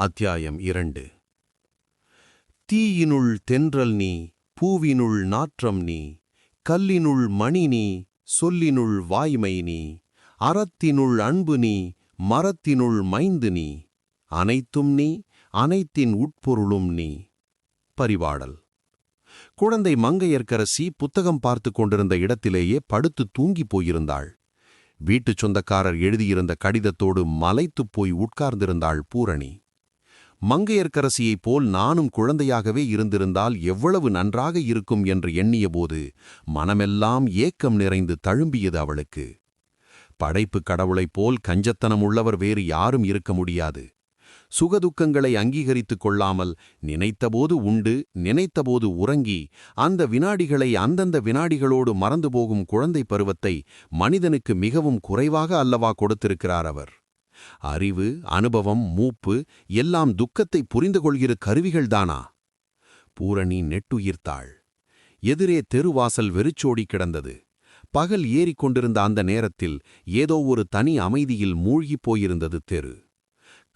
அத்தியாயம் இரண்டு. தீயினுள் தென்றல் நீ பூவினுள் நாற்றம் நீ கல்லினுள் மணி நீ சொல்லினுள் வாய்மை நீ அறத்தினுள் அன்பு நீ மரத்தினுள் மைந்து நீ அனைத்தும் நீ அனைத்தின் உட்பொருளும் நீ. பரிவாடல் குழந்தை மங்கையர்க்கரசி புத்தகம் பார்த்து கொண்டிருந்த இடத்திலேயே படுத்து தூங்கிப் போயிருந்தாள். வீட்டுச் சொந்தக்காரர் எழுதியிருந்த கடிதத்தோடு மலைத்துப் போய் உட்கார்ந்திருந்தாள் பூரணி. மங்கையர்க்கரசியைப் போல் நானும் குழந்தையாகவே இருந்திருந்தால் எவ்வளவு நன்றாக இருக்கும் என்று எண்ணியபோது மனமெல்லாம் ஏக்கம் நிறைந்து தழும்பியது அவளுக்கு. படைப்புக் கடவுளைப் போல் கஞ்சத்தனம் உள்ளவர் வேறு யாரும் இருக்க முடியாது. சுகதுக்கங்களை அங்கீகரித்துக் கொள்ளாமல் நினைத்தபோது உண்டு நினைத்தபோது உறங்கி அந்த வினாடிகளை அந்தந்த வினாடிகளோடு மறந்து போகும் குழந்தை பருவத்தை மனிதனுக்கு மிகவும் குறைவாக அல்லவா கொடுத்திருக்கிறார் அவர். அறிவு அனுபவம் மூப்பு எல்லாம் துக்கத்தை புரிந்து கொள்கிற கருவிகள்தானா பூரணி நெட்டுயிர்த்தாள். எதிரே தெருவாசல் வெறிச்சோடி கிடந்தது. பகல் ஏறிக்கொண்டிருந்த அந்த நேரத்தில் ஏதோ ஒரு தனி அமைதியில் மூழ்கிப் போயிருந்தது தெரு.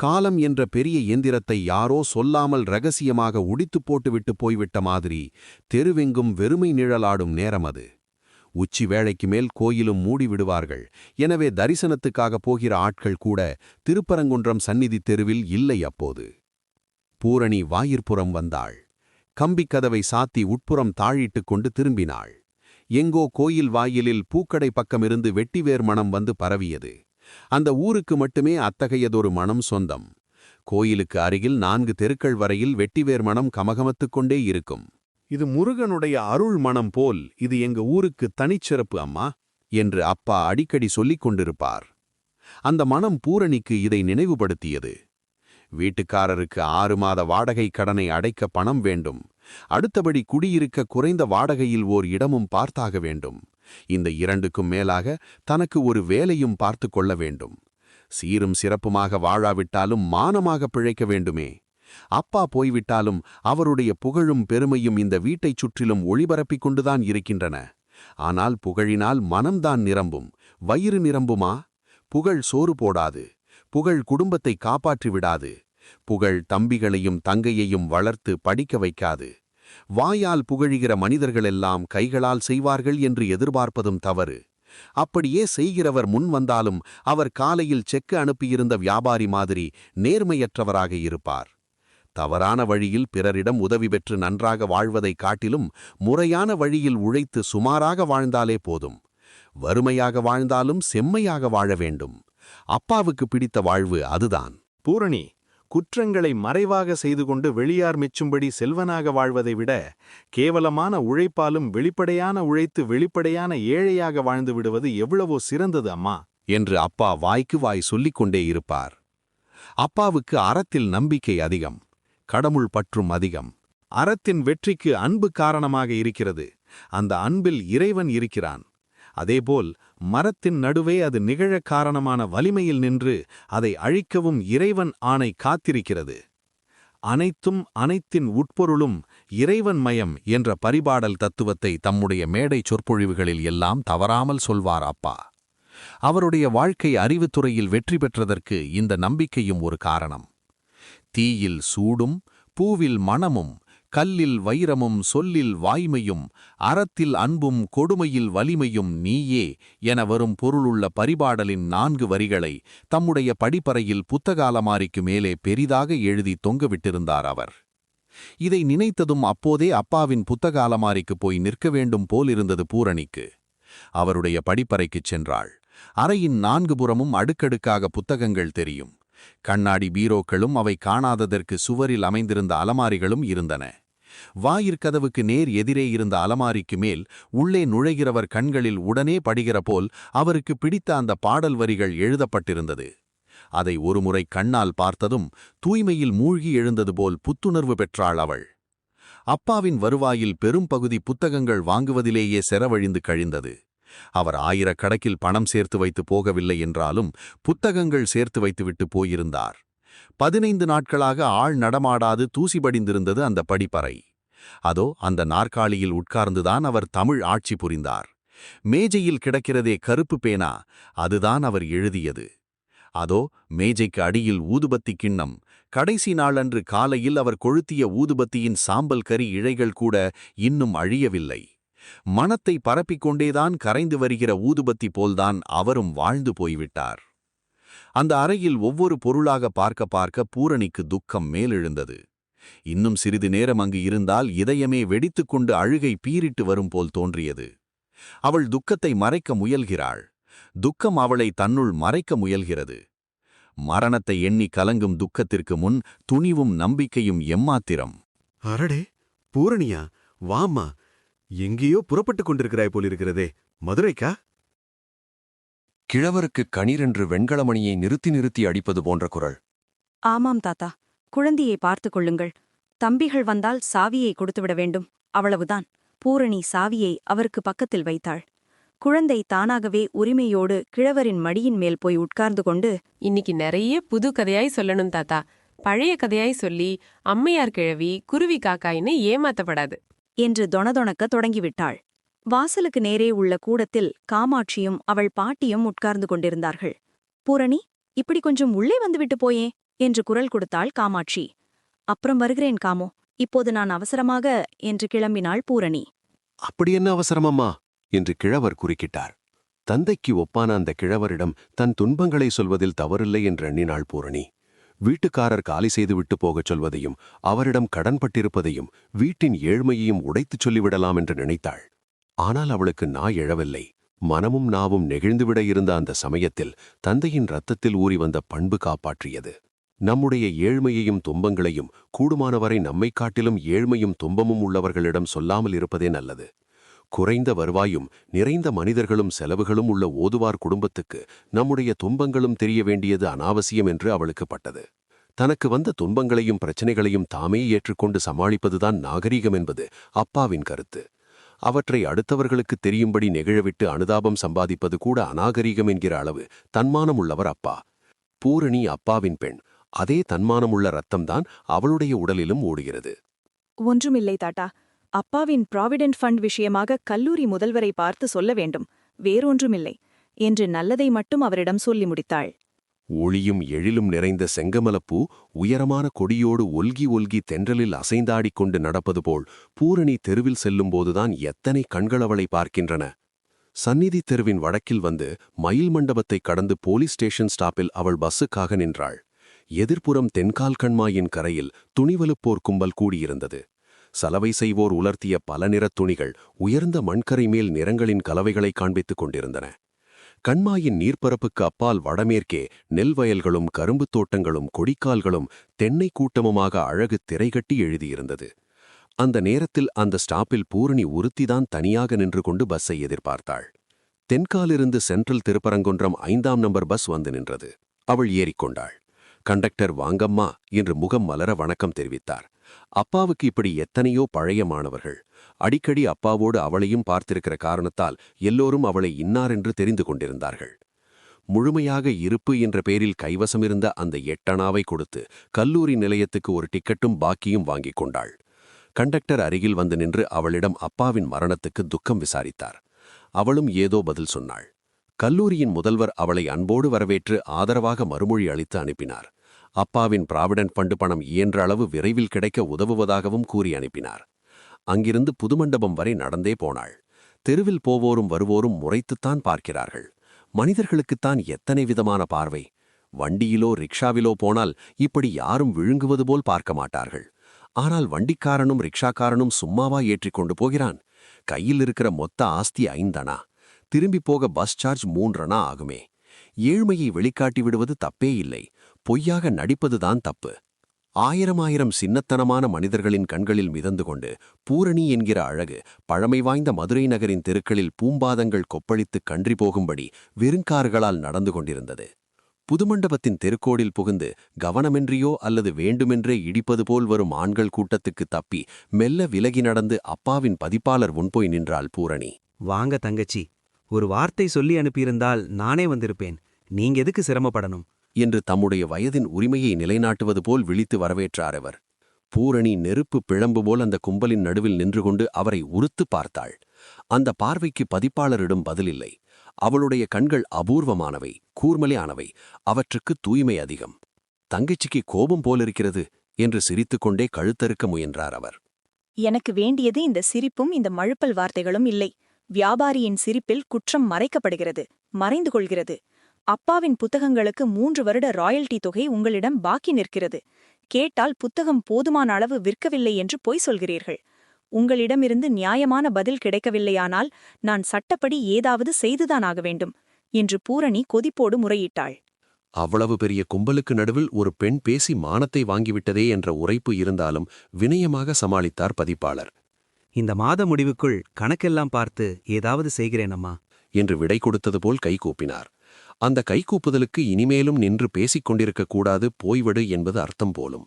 காலம் என்ற பெரிய எந்திரத்தை யாரோ சொல்லாமல் ரகசியமாக உடித்துப் போட்டுவிட்டு போய்விட்ட மாதிரி தெருவெங்கும் வெறுமை நிழலாடும் நேரம் அது. உச்சி வேளைக்கு மேல் கோயிலும் மூடிவிடுவார்கள் எனவே தரிசனத்துக்காக போகிற ஆட்கள் கூட திருப்பரங்குன்றம் சந்நிதி தெருவில் இல்லை அப்போது. பூரணி வாயிற்புறம் வந்தாள். கம்பிக் கதவை சாத்தி உட்புறம் தாழிட்டுக் கொண்டு திரும்பினாள். எங்கோ கோயில் வாயிலில் பூக்கடை பக்கமிருந்து வெட்டிவேர் மனம் வந்து பரவியது. அந்த ஊருக்கு மட்டுமே அத்தகையதொரு மனம் சொந்தம். கோயிலுக்கு அருகில் நான்கு தெருக்கள் வரையில் வெட்டிவேர் மனம் கமகமத்துக் கொண்டே இருக்கும். இது முருகனுடைய அருள் மனம் போல் இது எங்க ஊருக்கு தனிச்சிறப்பு அம்மா என்று அப்பா அடிக்கடி சொல்லிக் கொண்டிருப்பார். அந்த மனம் பூரணிக்கு இதை நினைவுபடுத்தியது. வீட்டுக்காரருக்கு ஆறு மாத வாடகை கடனை அடைக்க பணம் வேண்டும். அடுத்தபடி குடியிருக்க குறைந்த வாடகையில் ஓர் இடமும் பார்த்தாக வேண்டும். இந்த இரண்டுக்கும் மேலாக தனக்கு ஒரு வேலையும் பார்த்து கொள்ள வேண்டும். சீரும் சிறப்புமாக வாழாவிட்டாலும் மானமாக பிழைக்க வேண்டுமே. அப்பா போய்விட்டாலும் அவருடைய புகழும் பெருமையும் இந்த வீட்டைச் சுற்றிலும் ஒளிபரப்பிக் கொண்டுதான் இருக்கின்றன. ஆனால் புகழினால் மனம்தான் நிரம்பும். வயிறு நிரம்புமா? புகழ் சோறு போடாது. புகழ் குடும்பத்தை காப்பாற்றி விடாது. புகழ் தம்பிகளையும் தங்கையையும் வளர்த்து படிக்க வைக்காது. வாயால் புகழுகிற மனிதர்களெல்லாம் கைகளால் செய்வார்கள் என்று எதிர்பார்ப்பதும் தவறு. அப்படியே செய்கிறவர் முன் வந்தாலும் அவர் காலையில் செக்கு அனுப்பியிருந்த வியாபாரி மாதிரி நேர்மையற்றவராக இருப்பார். தவறான வழியில் பிறரிடம் உதவி பெற்று நன்றாக வாழ்வதைக் காட்டிலும் முறையான வழியில் உழைத்து சுமாராக வாழ்ந்தாலே போதும். வறுமையாக வாழ்ந்தாலும் செம்மையாக வாழ வேண்டும். அப்பாவுக்கு பிடித்த வாழ்வு அதுதான். பூரணி குற்றங்களை மறைவாக செய்து கொண்டு வெளியார் மிச்சும்படி செல்வனாக வாழ்வதை விட கேவலமான உழைப்பாலும் வெளிப்படையான உழைத்து வெளிப்படையான ஏழையாக வாழ்ந்து விடுவது எவ்வளவோ சிறந்தது அம்மா. என்று அப்பா வாய்க்கு வாய் சொல்லிக் கொண்டே இருப்பார். அப்பாவுக்கு அறத்தில் நம்பிக்கை அதிகம். கடமுள் பற்றும் அதிகம். அறத்தின் வெற்றிக்கு அன்பு காரணமாக இருக்கிறது. அந்த அன்பில் இறைவன் இருக்கிறான். அதேபோல் மரத்தின் நடுவே அது நிகழ காரணமான வலிமையில் நின்று அதை அழிக்கவும் இறைவன் ஆணை காத்திருக்கிறது. அனைத்தும் அனைத்தின் உட்பொருளும் இறைவன் மயம் என்ற பரிபாடல் தத்துவத்தை தம்முடைய மேடை சொற்பொழிவுகளில் எல்லாம் தவறாமல் சொல்வார் அப்பா. அவருடைய வாழ்க்கை அறிவுத்துறையில் வெற்றி பெற்றதற்கு இந்த நம்பிக்கையும் ஒரு காரணம். தீயில் சூடும் பூவில் மணமும் கல்லில் வைரமும் சொல்லில் வாய்மையும் அறத்தில் அன்பும் கொடுமையில் வலிமையும் நீயே என வரும் பொருளுள்ள பரிபாடலின் நான்கு வரிகளை தம்முடைய படிப்பறையில் புத்தகாலமாரிக்கு மேலே பெரிதாக எழுதி தொங்கவிட்டிருந்தார் அவர். இதை நினைத்ததும் அப்போதே அப்பாவின் புத்தகாலமாரிக்கு போய் நிற்க வேண்டும் போலிருந்தது பூரணிக்கு. அவருடைய படிப்பறைக்குச் சென்றாள். அறையின் நான்கு புறமும் அடுக்கடுக்காக புத்தகங்கள் தெரியும். கண்ணாடி பீரோக்களும் அவை காணாததற்கு சுவரில் அமைந்திருந்த அலமாரிகளும் இருந்தன. வாயிற்கதவுக்கு நேர் எதிரே இருந்த அலமாரிக்கு மேல் உள்ளே நுழைகிறவர் கண்களில் உடனே படுகிற போல் அவருக்கு பிடித்த அந்த பாடல் வரிகள் எழுதப்பட்டிருந்தது. அதை ஒருமுறை கண்ணால் பார்த்ததும் தூய்மையில் மூழ்கி எழுந்தது போல் புத்துணர்வு பெற்றாள் அவள். அப்பாவின் வருவாயில் பெரும் பகுதி புத்தகங்கள் வாங்குவதிலேயே செரவழிந்து கழிந்தது. அவர் ஆயிரக்கணக்கில் பணம் சேர்த்து வைத்து போகவில்லை என்றாலும் புத்தகங்கள் சேர்த்து வைத்துவிட்டு போயிருந்தார். பதினைந்து நாட்களாக ஆள் நடமாடாது தூசிபடிந்திருந்தது அந்த படிப்பறை. அதோ அந்த நாற்காலியில் உட்கார்ந்துதான் அவர் தமிழ் ஆட்சி புரிந்தார். மேஜையில் கிடக்கிறதே கருப்பு பேனா அதுதான் அவர் எழுதியது. அதோ மேஜைக்கு அடியில் ஊதுபத்தி கிண்ணம் கடைசி நாளன்று காலையில் அவர் கொளுத்திய ஊதுபத்தியின் சாம்பல் கரி இழைகள் கூட இன்னும் அழியவில்லை. மனத்தை பரப்பிக் கொண்டேதான் கரைந்து வருகிற ஊதுபத்தி போல்தான் அவரும் வாழ்ந்து போய்விட்டார். அந்த அறையில் ஒவ்வொரு பொருளாக பார்க்க பார்க்க பூரணிக்கு துக்கம் மேலெழுந்தது. இன்னும் சிறிது நேரம் அங்கு இருந்தால் இதயமே வெடித்துக்கொண்டு அழுகை பீரிட்டு வரும் போல் தோன்றியது. அவள் துக்கத்தை மறைக்க முயல்கிறாள். துக்கம் அவளை தன்னுள் மறைக்க முயல்கிறது. மரணத்தை எண்ணி கலங்கும் துக்கத்திற்கு முன் துணிவும் நம்பிக்கையும் எம்மாத்திரம்? அரடே பூரணியா வாம்மா எங்கேயோ புறப்பட்டுக் கொண்டிருக்கிறாய் போலிருக்கிறதே. மதுரைக்கா? கிழவருக்கு கணீரென்று வெண்கலமணியை நிறுத்தி நிறுத்தி அடிப்பது போன்ற குரல். ஆமாம் தாத்தா குழந்தையை பார்த்துக் கொள்ளுங்கள். தம்பிகள் வந்தால் சாவியை கொடுத்துவிட வேண்டும் அவ்வளவுதான். பூரணி சாவியை அவருக்கு பக்கத்தில் வைத்தாள். குழந்தை தானாகவே உரிமையோடு கிழவரின் மடியின் மேல் போய் உட்கார்ந்து கொண்டு இன்னைக்கு நிறைய புது கதையாய் சொல்லணும் தாத்தா. பழைய கதையாய் சொல்லி அம்மையார் கிழவி குருவி காக்காயின்னு ஏமாத்தப்படாது. என்று தொணதொணக்க தொடங்கிவிட்டாள். வாசலுக்கு நேரே உள்ள கூடத்தில் காமாட்சியும் அவள் பாட்டியும் உட்கார்ந்து கொண்டிருந்தார்கள். பூரணி இப்படி கொஞ்சம் உள்ளே வந்துவிட்டு போயே என்று குரல் கொடுத்தாள் காமாட்சி. அப்புறம் வருகிறேன் காமோ இப்போது நான் அவசரமாக என்று கிளம்பினாள் பூரணி. அப்படி என்ன அவசரமம்மா? என்று கிழவர் குறுக்கிட்டார். தந்தைக்கு ஒப்பான அந்த கிழவரிடம் தன் துன்பங்களை சொல்வதில் தவறில்லை என்று எண்ணினாள் பூரணி. வீட்டுக்காரர் காலி செய்து விட்டு போகச் சொல்வதையும் அவரிடம் கடன்பட்டிருப்பதையும் வீட்டின் ஏழ்மையையும் உடைத்துச் சொல்லிவிடலாம் என்று நினைத்தாள். ஆனால் அவளுக்கு நா எழவில்லை. மனமும் நாவும் நெகிழ்ந்துவிட இருந்த அந்த சமயத்தில் தந்தையின் ரத்தத்தில் ஊறி வந்த பண்பு காப்பாற்றியது. நம்முடைய ஏழ்மையையும் துன்பங்களையும் கூடுமானவரை நம்மைக் காட்டிலும் ஏழ்மையும் துன்பமும் உள்ளவர்களிடம் சொல்லாமல் இருப்பதே நல்லது. குறைந்த வருவாயும் நிறைந்த மனிதர்களும் செலவுகளும் உள்ள ஓதுவார் குடும்பத்துக்கு நம்முடைய துன்பங்களும் தெரிய வேண்டியது அனாவசியம் என்று அவளுக்கு பட்டது. தனக்கு வந்த துன்பங்களையும் பிரச்சனைகளையும் தாமே ஏற்றுக்கொண்டு சமாளிப்பதுதான் நாகரீகம் என்பது அப்பாவின் கருத்து. அவற்றை அடுத்தவர்களுக்கு தெரியும்படி நெகிழவிட்டு அனுதாபம் சம்பாதிப்பது கூட அநாகரீகம் என்கிற அளவு தன்மானம் உள்ளவர் அப்பா. பூரணி அப்பாவின் பெண். அதே தன்மானமுள்ள ரத்தம்தான் அவளுடைய உடலிலும் ஓடுகிறது. ஒன்றுமில்லை தாட்டா அப்பாவின் ப்ராவிடென்ட் ஃபண்ட் விஷயமாக கல்லூரி முதல்வரை பார்த்து சொல்ல வேண்டும். வேறொன்றுமில்லை. என்று நல்லதை மட்டும் அவரிடம் சொல்லி முடித்தாள். ஒளியும் எழிலும் நிறைந்த செங்கமலப்பூ உயரமான கொடியோடு ஒல்கி ஒல்கி தென்றலில் அசைந்தாடிக் கொண்டு நடப்பது போல் பூரணி தெருவில் செல்லும்போதுதான் எத்தனை கண்கள் அவளை பார்க்கின்றன. சந்நிதி தெருவின் வடக்கில் வந்து மயில் மண்டபத்தை கடந்து போலீஸ் ஸ்டேஷன் ஸ்டாப்பில் அவள் பஸ்ஸுக்காக நின்றாள். எதிர்ப்புறம் தென்கால்கண்மாயின் கரையில் துணிவலுப்போர் கும்பல் கூடியிருந்தது. சலவை செய்வோர் உலர்த்திய பல நிறத் துணிகள் உயர்ந்த மண்கரை மேல் நிறங்களின் கலவைகளை காண்பித்துக் கொண்டிருந்தன. கண்மாயின் நீர்ப்பரப்புக்கு அப்பால் வடமேற்கே நெல் வயல்களும் கரும்புத் தோட்டங்களும் கொடிக்கால்களும் தென்னை கூட்டமுமாக அழகு திரைகட்டி எழுதியிருந்தது. அந்த நேரத்தில் அந்த ஸ்டாப்பில் பூரணி உறுத்திதான் தனியாக நின்று கொண்டு பஸ்ஸை எதிர்பார்த்தாள். தென்காலிருந்து சென்ட்ரல் திருப்பரங்குன்றம் ஐந்தாம் நம்பர் பஸ் வந்து நின்றது. அவள் ஏறிக்கொண்டாள். கண்டக்டர் வாங்கம்மா என்று முகம் மலர வணக்கம் தெரிவித்தார். அப்பாவுக்கு இப்படி எத்தனையோ பழைய மாணவர்கள். அடிக்கடி அப்பாவோடு அவளையும் பார்த்திருக்கிற காரணத்தால் எல்லோரும் அவளை இன்னாரென்று தெரிந்து கொண்டிருந்தார்கள். முழுமையாக இருப்பு என்ற பெயரில் கைவசமிருந்த அந்த எட்டனாவை கொடுத்து கல்லூரி நிலையத்துக்கு ஒரு டிக்கெட்டும் பாக்கியும் வாங்கிக் கொண்டாள். கண்டக்டர் அருகில் வந்து நின்று அவளிடம் அப்பாவின் மரணத்துக்கு துக்கம் விசாரித்தார். அவளும் ஏதோ பதில் சொன்னாள். கல்லூரியின் முதல்வர் அவளை அன்போடு வரவேற்று ஆதரவாக மறுமொழி அளித்து அனுப்பினார். அப்பாவின் பிராவிடன்ட் ஃபண்டு பணம் இயன்ற அளவு விரைவில் கிடைக்க உதவுவதாகவும் கூறி அனுப்பினார். அங்கிருந்து புதுமண்டபம் வரை நடந்தே போனாள். தெருவில் போவோரும் வருவோரும் முறைத்துத்தான் பார்க்கிறார்கள். மனிதர்களுக்குத்தான் எத்தனை விதமான பார்வை. வண்டியிலோ ரிக்ஷாவிலோ போனால் இப்படி யாரும் விழுங்குவது போல் பார்க்க மாட்டார்கள். ஆனால் வண்டிக்காரனும் ரிக்ஷாக்காரனும் சும்மாவா ஏற்றிக்கொண்டு போகிறான். கையில் இருக்கிற மொத்த ஆஸ்தி ஐந்தனா திரும்பி போக பஸ் சார்ஜ் மூன்றனா ஆகுமே. ஏழ்மையை வெளிக்காட்டி விடுவது தப்பே இல்லை. பொய்யாக நடிப்பதுதான் தப்பு. ஆயிரம் ஆயிரம் சின்னத்தனமான மனிதர்களின் கண்களில் மிதந்து கொண்டு பூரணி என்கிற அழகு பழமை வாய்ந்த மதுரை நகரின் தெருக்களில் பூம்பாதங்கள் கொப்பளித்து கன்றி போகும்படி வெறுங்கார்களால் நடந்து கொண்டிருந்தது. புதுமண்டபத்தின் தெருக்கோடில் புகுந்து கவனமென்றியோ அல்லது வேண்டுமென்றே இடிப்பது போல் வரும் ஆண்கள் கூட்டத்துக்கு தப்பி மெல்ல விலகி நடந்து அப்பாவின் பதிப்பாளர் முன்போய் நின்றாள் பூரணி. வாங்க தங்கச்சி ஒரு வார்த்தை சொல்லி அனுப்பியிருந்தால் நானே வந்திருப்பேன். நீங்க எதுக்கு சிரமப்படணும்? என்று தம்முடைய வயதின் உரிமையை நிலைநாட்டுவது போல் விழித்து வரவேற்றார் அவர். பூரணி நெருப்பு பிழம்பு போல் அந்த கும்பலின் நடுவில் நின்று கொண்டு அவரை உறுத்து பார்த்தாள். அந்த பார்வைக்கு பதிப்பாளரிடம் பதிலில்லை. அவளுடைய கண்கள் அபூர்வமானவை கூர்மலையானவை அவற்றுக்கு தூய்மை அதிகம். தங்கச்சிக்கு கோபம் போலிருக்கிறது என்று சிரித்துக்கொண்டே கழுத்தறுக்க முயன்றார் அவர். எனக்கு வேண்டியது இந்த சிரிப்பும் இந்த மழுப்பல் வார்த்தைகளும் இல்லை. வியாபாரியின் சிரிப்பில் குற்றம் மறைக்கப்படுகிறது மறைந்து கொள்கிறது. அப்பாவின் புத்தகங்களுக்கு மூன்று வருட ராயல்டி தொகை உங்களிடம் பாக்கி நிற்கிறது. கேட்டால் புத்தகம் போதுமான அளவு விற்கவில்லை என்று பொய் சொல்கிறீர்கள். உங்களிடமிருந்து நியாயமான பதில் கிடைக்கவில்லையானால் நான் சட்டப்படி ஏதாவது செய்துதான் ஆக வேண்டும் என்று பூரணி கொதிப்போடு முறையிட்டாள். அவ்வளவு பெரிய கும்பலுக்கு நடுவில் ஒரு பெண் பேசி மானத்தை வாங்கிவிட்டதே என்ற உரைப்பு இருந்தாலும் வினயமாக சமாளித்தார் பதிப்பாளர். இந்த மாத முடிவுக்குள் கணக்கெல்லாம் பார்த்து ஏதாவது செய்கிறேன் அம்மா என்று விடை கொடுத்தது போல் கைகூப்பினார் அந்த கைகூப்புதலுக்கு இனிமேலும் நின்று பேசிக் கொண்டிருக்கக் கூடாது போய்விடு என்பது அர்த்தம் போலும்.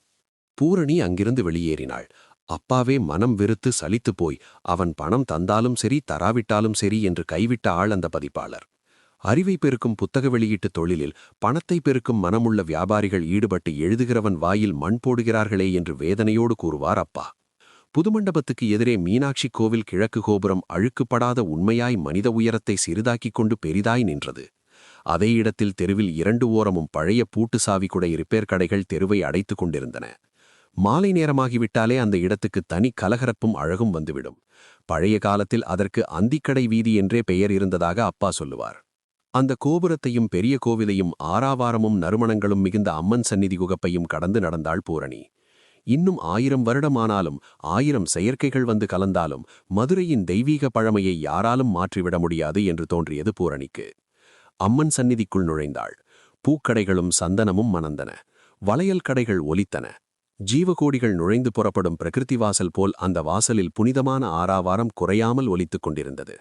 பூரணி அங்கிருந்து வெளியேறினாள். அப்பாவே மனம் வெறுத்து சலித்துப் போய். அவன் பணம் தந்தாலும் சரி தராவிட்டாலும் சரி என்று கைவிட்ட ஆள் அந்த பதிப்பாளர். அறிவை பெருக்கும் புத்தக வெளியீட்டு தொழிலில் பணத்தை பெருக்கும் மனமுள்ள வியாபாரிகள் ஈடுபட்டு எழுதுகிறவன் வாயில் மண் போடுகிறார்களே என்று வேதனையோடு கூறுவார் அப்பா. புதுமண்டபத்துக்கு எதிரே மீனாட்சி கோவில் கிழக்கு கோபுரம் அழுக்குப்படாத உண்மையாய் மனித உயரத்தை சிறிதாக்கிக் கொண்டு பெரிதாய் நின்றது. அதே இடத்தில் தெருவில் இரண்டு ஓரமும் பழைய பூட்டு சாவி கூட ரிப்பேர் கடைகள் தெருவை அடைத்துக் கொண்டிருந்தன. மாலை நேரமாகிவிட்டாலே அந்த இடத்துக்கு தனி கலகரப்பும் அழகும் வந்துவிடும். பழைய காலத்தில் அதற்கு அந்திக்கடை வீதி என்றே பெயர் இருந்ததாக அப்பா சொல்லுவார். அந்த கோபுரத்தையும் பெரிய கோவிலையும் ஆறாவாரமும் நறுமணங்களும் மிகுந்த அம்மன் சந்நிதி குகப்பையும் கடந்து நடந்தாள் பூரணி. இன்னும் ஆயிரம் வருடமானாலும் ஆயிரம் செயற்கைகள் வந்து கலந்தாலும் மதுரையின் தெய்வீக பழமையை யாராலும் மாற்றிவிட முடியாது என்று தோன்றியது பூரணிக்கு. அம்மன் சந்நிதிக்குள் நுழைந்தாள். பூக்கடைகளும் சந்தனமும் மணந்தன. வளையல் கடைகள் ஒலித்தன. ஜீவகோடிகள் நுழைந்து புறப்படும் பிரகிருதி வாசல் போல் அந்த வாசலில் புனிதமான ஆறாவாரம் குறையாமல் ஒலித்துக் கொண்டிருந்தது.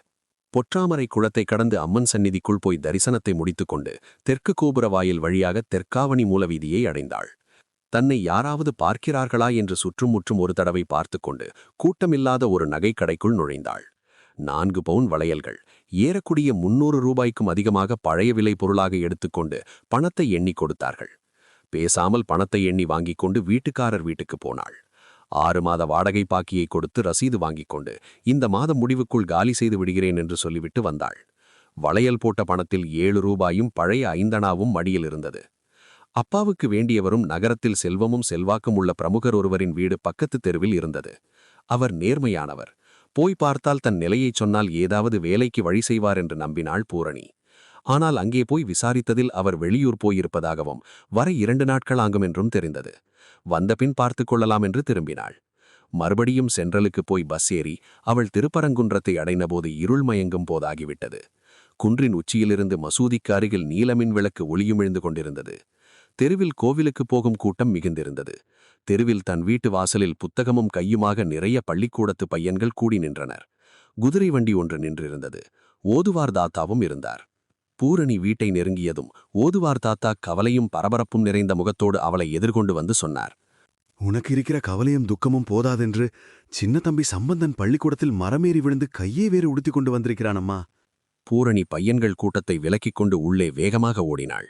பொற்றாமரை குளத்தை கடந்து அம்மன் சந்நிதிக்குள் போய் தரிசனத்தை முடித்துக்கொண்டு தெற்கு கோபுர வாயில் வழியாக தெற்காவணி மூலவீதியை அடைந்தாள். தன்னை யாராவது பார்க்கிறார்களா என்று சுற்றுமுற்றும் ஒரு தடவை பார்த்துக்கொண்டு கூட்டமில்லாத ஒரு நகைக்கடைக்குள் நுழைந்தாள். நான்கு பவுன் வளையல்கள். ஏறக்கூடிய முன்னூறு ரூபாய்க்கும் அதிகமாக பழைய விலை பொருளாக எடுத்துக்கொண்டு பணத்தை எண்ணிக் கொடுத்தார்கள். பேசாமல் பணத்தை எண்ணி வாங்கிக் கொண்டு வீட்டுக்காரர் வீட்டுக்கு போனாள். ஆறு மாத வாடகை பாக்கியை கொடுத்து ரசீது வாங்கிக் கொண்டு இந்த மாதம் முடிவுக்குள் காலி செய்து விடுகிறேன் என்று சொல்லிவிட்டு வந்தாள். வளையல் போட்ட பணத்தில் ஏழு ரூபாயும் பழைய ஐந்தனாவும் மடியில் இருந்தது. அப்பாவுக்கு வேண்டியவரும் நகரத்தில் செல்வமும் செல்வாக்கும் உள்ள பிரமுகர் ஒருவரின் வீடு பக்கத்து தெருவில் இருந்தது. அவர் நேர்மையானவர். போய் பார்த்தால் தன் நிலையைச் சொன்னால் ஏதாவது வேலைக்கு வழி செய்வார் என்று நம்பினாள் பூரணி. ஆனால் அங்கே போய் விசாரித்ததில் அவர் வெளியூர் போயிருப்பதாகவும் வர இரண்டு நாட்கள் ஆகும் என்றும் தெரிந்தது. வந்தபின் பார்த்து கொள்ளலாம் என்று திரும்பினாள். மறுபடியும் சென்ட்ரலுக்கு போய் பஸ் ஏறி அவள் திருப்பரங்குன்றத்தை அடைந்தபோது இருள் மயங்கும் போதாகிவிட்டது. குன்றின் உச்சியிலிருந்து மசூதிக்கு அருகில் நீலமின் விளக்கு ஒளியுமிழ்ந்து கொண்டிருந்தது. தெருவில் கோவிலுக்கு போகும் கூட்டம் மிகுந்திருந்தது. தெருவில் தன் வீட்டு வாசலில் புத்தகமும் கையுமாக நிறைய பள்ளிக்கூடத்து பையன்கள் கூடி நின்றனர். குதிரை வண்டி ஒன்று நின்றிருந்தது. ஓதுவார் தாத்தாவும் இருந்தார். பூரணி வீட்டை நெருங்கியதும் ஓதுவார் தாத்தா கவலையும் பரபரப்பும் நிறைந்த முகத்தோடு அவளை எதிர்கொண்டு வந்து சொன்னார். உனக்கு இருக்கிற கவலையும் துக்கமும் போதாதென்று சின்ன தம்பி சம்பந்தன் பள்ளிக்கூடத்தில் மரமேறி விழுந்து கையே வேறு உடுத்திக் கொண்டு வந்திருக்கிறானம்மா. பூரணி பையன்கள் கூட்டத்தை விலக்கிக் கொண்டு உள்ளே வேகமாக ஓடினாள்.